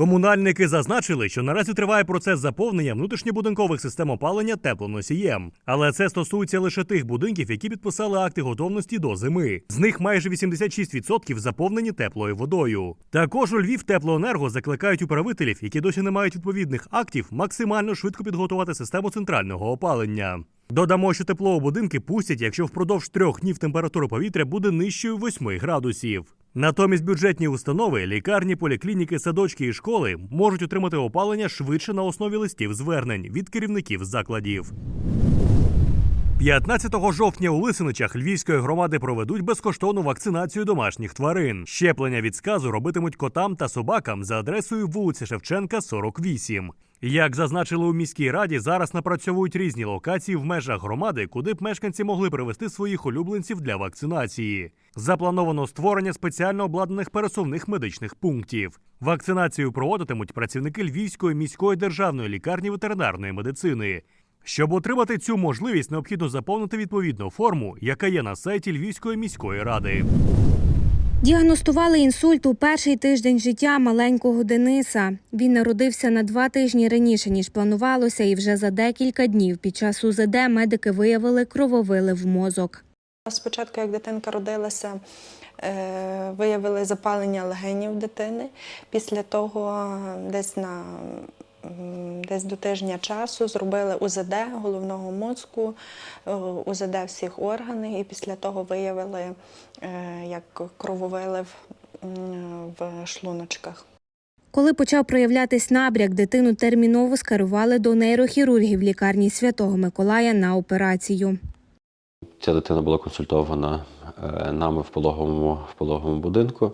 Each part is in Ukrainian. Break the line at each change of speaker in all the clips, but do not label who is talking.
Комунальники зазначили, що наразі триває процес заповнення внутрішньобудинкових систем опалення теплоносієм. Але це стосується лише тих будинків, які підписали акти готовності до зими. З них майже 86% заповнені теплою водою. Також у Львів теплоенерго закликають управителів, які досі не мають відповідних актів, максимально швидко підготувати систему центрального опалення. Додамо, що тепло у будинки пустять, якщо впродовж трьох днів температура повітря буде нижчою 8 градусів. Натомість бюджетні установи, лікарні, поліклініки, садочки і школи можуть отримати опалення швидше на основі листів звернень від керівників закладів. 15 жовтня у Лисиничах Львівської громади проведуть безкоштовну вакцинацію домашніх тварин. Щеплення від сказу робитимуть котам та собакам за адресою вулиця Шевченка, 48. Як зазначили у міській раді, зараз напрацьовують різні локації в межах громади, куди б мешканці могли привезти своїх улюбленців для вакцинації. Заплановано створення спеціально обладнаних пересувних медичних пунктів. Вакцинацію проводитимуть працівники Львівської міської державної лікарні ветеринарної медицини. Щоб отримати цю можливість, необхідно заповнити відповідну форму, яка є на сайті Львівської міської ради.
Діагностували інсульт у перший тиждень життя маленького Дениса. Він народився на два тижні раніше ніж планувалося, і вже за декілька днів під час УЗД медики виявили крововилив в мозок.
Спочатку, як дитинка родилася, е, виявили запалення легенів дитини. Після того, десь на десь до тижня часу зробили УЗД головного мозку, е, УЗД всіх органів, і після того виявили е, як крововилив в шлуночках.
Коли почав проявлятись набряк, дитину терміново скерували до нейрохірургів лікарні Святого Миколая на операцію.
Ця дитина була консультована е, нами в пологовому, в пологовому будинку.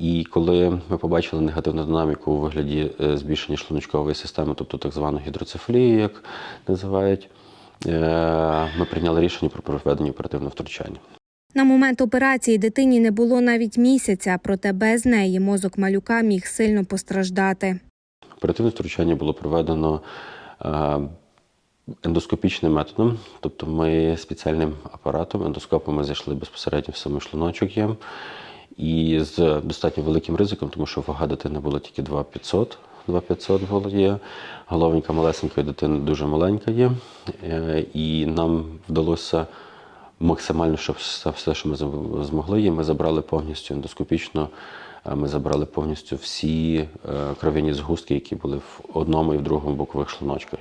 І коли ми побачили негативну динаміку у вигляді е, збільшення шлуночкової системи, тобто так звану гідроцефалію, як називають, е, ми прийняли рішення про проведення оперативного втручання.
На момент операції дитині не було навіть місяця, проте без неї мозок малюка міг сильно постраждати.
Оперативне втручання було проведено е, ендоскопічним методом, тобто ми спеціальним апаратом, ендоскопом ми зайшли безпосередньо в самий шлуночок єм. І з достатньо великим ризиком, тому що вага дитини була тільки 2500, 2500 було є. Головенька малесенької дитини дуже маленька є. Е, І нам вдалося максимально, щоб все, що ми змогли, і ми забрали повністю ендоскопічно. е, Ми забрали повністю всі е, кров'яні згустки, які були в одному і в другому бокових шлуночках.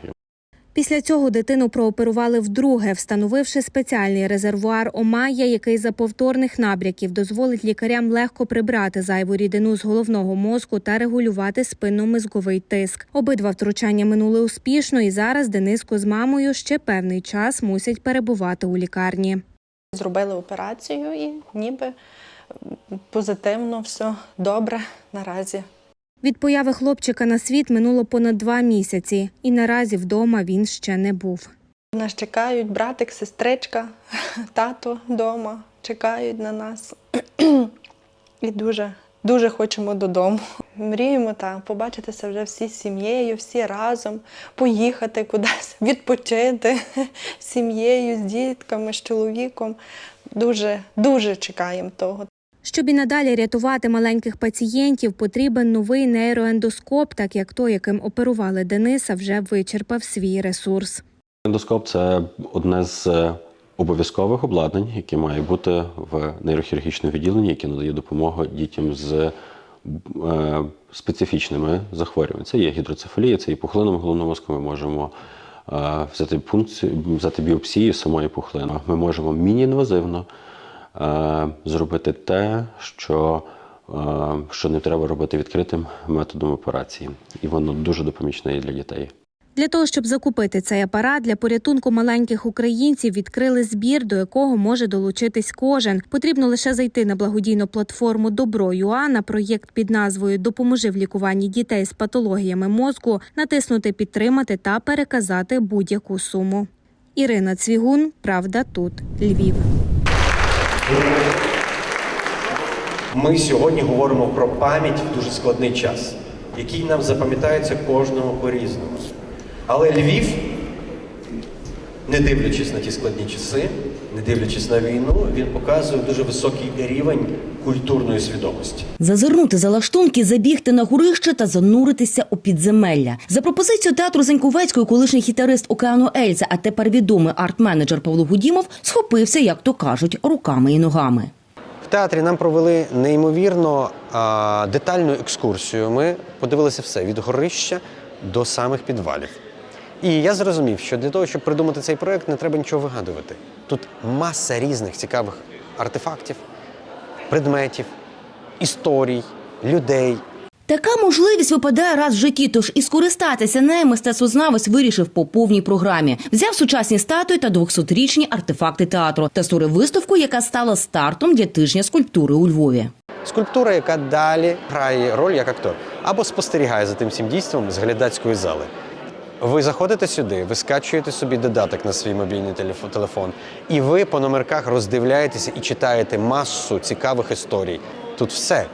Після цього дитину прооперували вдруге, встановивши спеціальний резервуар Омая, який за повторних набряків дозволить лікарям легко прибрати зайву рідину з головного мозку та регулювати спинномозговий тиск. Обидва втручання минули успішно, і зараз Дениско з мамою ще певний час мусять перебувати у лікарні.
Зробили операцію і ніби позитивно, все добре наразі.
Від появи хлопчика на світ минуло понад два місяці, і наразі вдома він ще не був.
Нас чекають братик, сестричка, тато вдома, чекають на нас. І дуже, дуже хочемо додому. Мріємо та побачитися вже всі з сім'єю, всі разом, поїхати кудись, відпочити з сім'єю, з дітками, з чоловіком. Дуже, дуже чекаємо того.
Щоб і надалі рятувати маленьких пацієнтів, потрібен новий нейроендоскоп, так як той, яким оперували Дениса, вже вичерпав свій ресурс.
Ендоскоп це одне з е, обов'язкових обладнань, яке має бути в нейрохірургічному відділенні, яке надає допомогу дітям з е, специфічними захворюваннями. Це є гідроцефалія, це є пухлина головного мозку. Ми можемо е, взяти пункцію, взяти біопсію самої пухлини. Ми можемо міні-інвазивно е, зробити те, що, е, що не треба робити відкритим методом операції. І воно дуже допомічне і для дітей.
Для того, щоб закупити цей апарат, для порятунку маленьких українців відкрили збір, до якого може долучитись кожен. Потрібно лише зайти на благодійну платформу Добро.ua на проєкт під назвою Допоможи в лікуванні дітей з патологіями мозку, натиснути Підтримати та переказати будь-яку суму. Ірина Цвігун, Правда, тут Львів.
Ми сьогодні говоримо про пам'ять в дуже складний час, який нам запам'ятається кожному по-різному. Але Львів, не дивлячись на ті складні часи, не дивлячись на війну, він показує дуже високий рівень культурної свідомості.
Зазирнути за лаштунки, забігти на горище та зануритися у підземелля. За пропозицією театру Заньковецької колишній гітарист Океану Ельза, а тепер відомий арт-менеджер Павло Гудімов, схопився, як то кажуть, руками і ногами.
В театрі нам провели неймовірно а, детальну екскурсію. Ми подивилися все від горища до самих підвалів. І я зрозумів, що для того, щоб придумати цей проект, не треба нічого вигадувати. Тут маса різних цікавих артефактів, предметів, історій, людей.
Така можливість випадає раз в житті, тож і скористатися нею мистецтвознавець вирішив по повній програмі. Взяв сучасні статуї та 200-річні артефакти театру та створив виставку, яка стала стартом для тижня скульптури у Львові.
Скульптура, яка далі грає роль як актор, або спостерігає за тим всім дійством з глядацької зали. Ви заходите сюди, ви скачуєте собі додаток на свій мобільний телефо- телефон, і ви по номерках роздивляєтеся і читаєте масу цікавих історій. Тут все.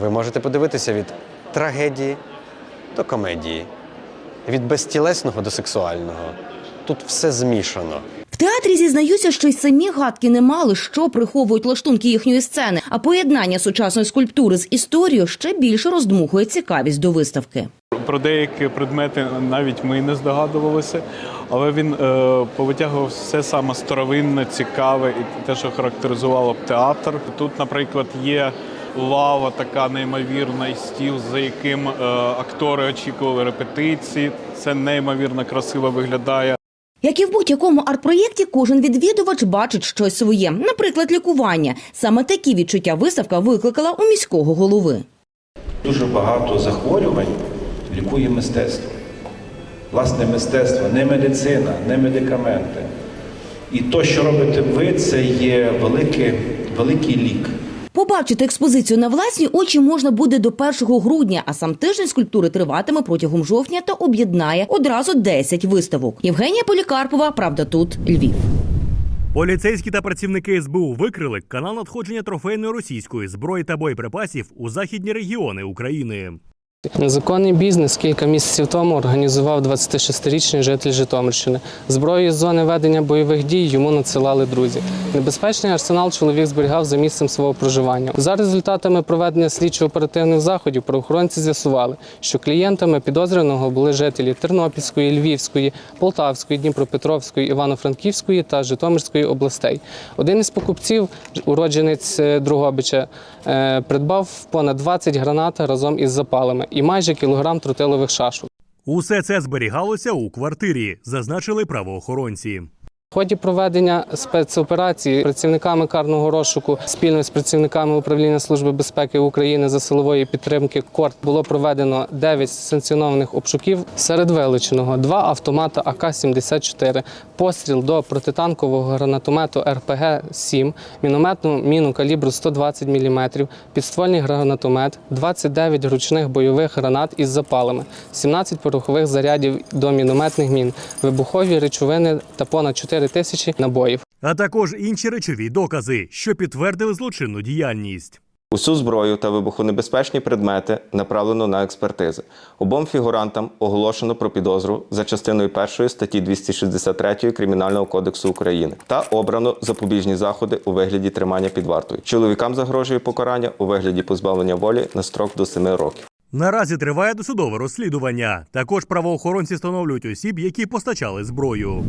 Ви можете подивитися від трагедії до комедії, від безтілесного до сексуального. Тут все змішано.
В театрі зізнаються, що й самі гадки не мали, що приховують лаштунки їхньої сцени, а поєднання сучасної скульптури з історією ще більше роздмухує цікавість до виставки.
Про деякі предмети навіть ми не здогадувалися, але він е, повитягував все саме старовинне, цікаве і те, що характеризувало б театр. Тут, наприклад, є лава, така неймовірна, і стіл, за яким е, актори очікували репетиції. Це неймовірно красиво виглядає.
Як і в будь-якому арт-проєкті, кожен відвідувач бачить щось своє, наприклад, лікування. Саме такі відчуття виставка викликала у міського голови.
Дуже багато захворювань лікує мистецтво. Власне, мистецтво, не медицина, не медикаменти. І то, що робите ви, це є великий, великий лік.
Побачити експозицію на власні очі можна буде до 1 грудня, а сам тиждень скульптури триватиме протягом жовтня та об'єднає одразу 10 виставок. Євгенія Полікарпова, правда, тут Львів.
Поліцейські та працівники СБУ викрили канал надходження трофейної російської зброї та боєприпасів у західні регіони України.
Незаконний бізнес кілька місяців тому організував 26-річний житель Житомирщини. Зброю з зони ведення бойових дій йому надсилали друзі. Небезпечний арсенал чоловік зберігав за місцем свого проживання. За результатами проведення слідчо-оперативних заходів правоохоронці з'ясували, що клієнтами підозрюваного були жителі Тернопільської, Львівської, Полтавської, Дніпропетровської, Івано-Франківської та Житомирської областей. Один із покупців, уродженець е, Другобича, е, придбав понад 20 гранат разом із запалами і майже кілограм тротилових шашок.
Усе це зберігалося у квартирі, зазначили правоохоронці.
В ході проведення спецоперації працівниками карного розшуку спільно з працівниками управління служби безпеки України за силової підтримки КОРТ було проведено 9 санкціонованих обшуків. Серед вилученого два автомата АК-74, постріл до протитанкового гранатомету РПГ-7, мінометну міну калібру 120 мм, підствольний гранатомет, 29 ручних бойових гранат із запалами, 17 порохових зарядів до мінометних мін, вибухові речовини та понад 4 тисячі набоїв.
А також інші речові докази, що підтвердили злочинну діяльність.
Усю зброю та вибухонебезпечні предмети направлено на експертизи. Обом фігурантам оголошено про підозру за частиною 1 статті 263 Кримінального кодексу України та обрано запобіжні заходи у вигляді тримання під вартою. Чоловікам загрожує покарання у вигляді позбавлення волі на строк до 7 років.
Наразі триває досудове розслідування. Також правоохоронці встановлюють осіб, які постачали зброю.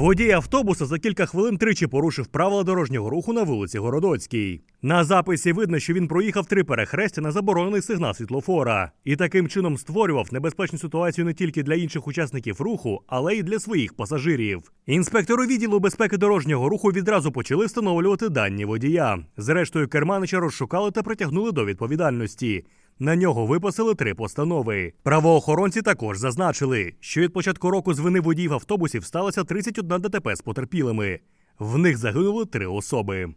Водій автобуса за кілька хвилин тричі порушив правила дорожнього руху на вулиці Городоцькій. На записі видно, що він проїхав три перехрестя на заборонений сигнал світлофора і таким чином створював небезпечну ситуацію не тільки для інших учасників руху, але й для своїх пасажирів. Інспектори відділу безпеки дорожнього руху відразу почали встановлювати дані водія. Зрештою, керманича розшукали та притягнули до відповідальності. На нього виписали три постанови. Правоохоронці також зазначили, що від початку року з вини водіїв автобусів сталося 31 ДТП з потерпілими. В них загинули три особи.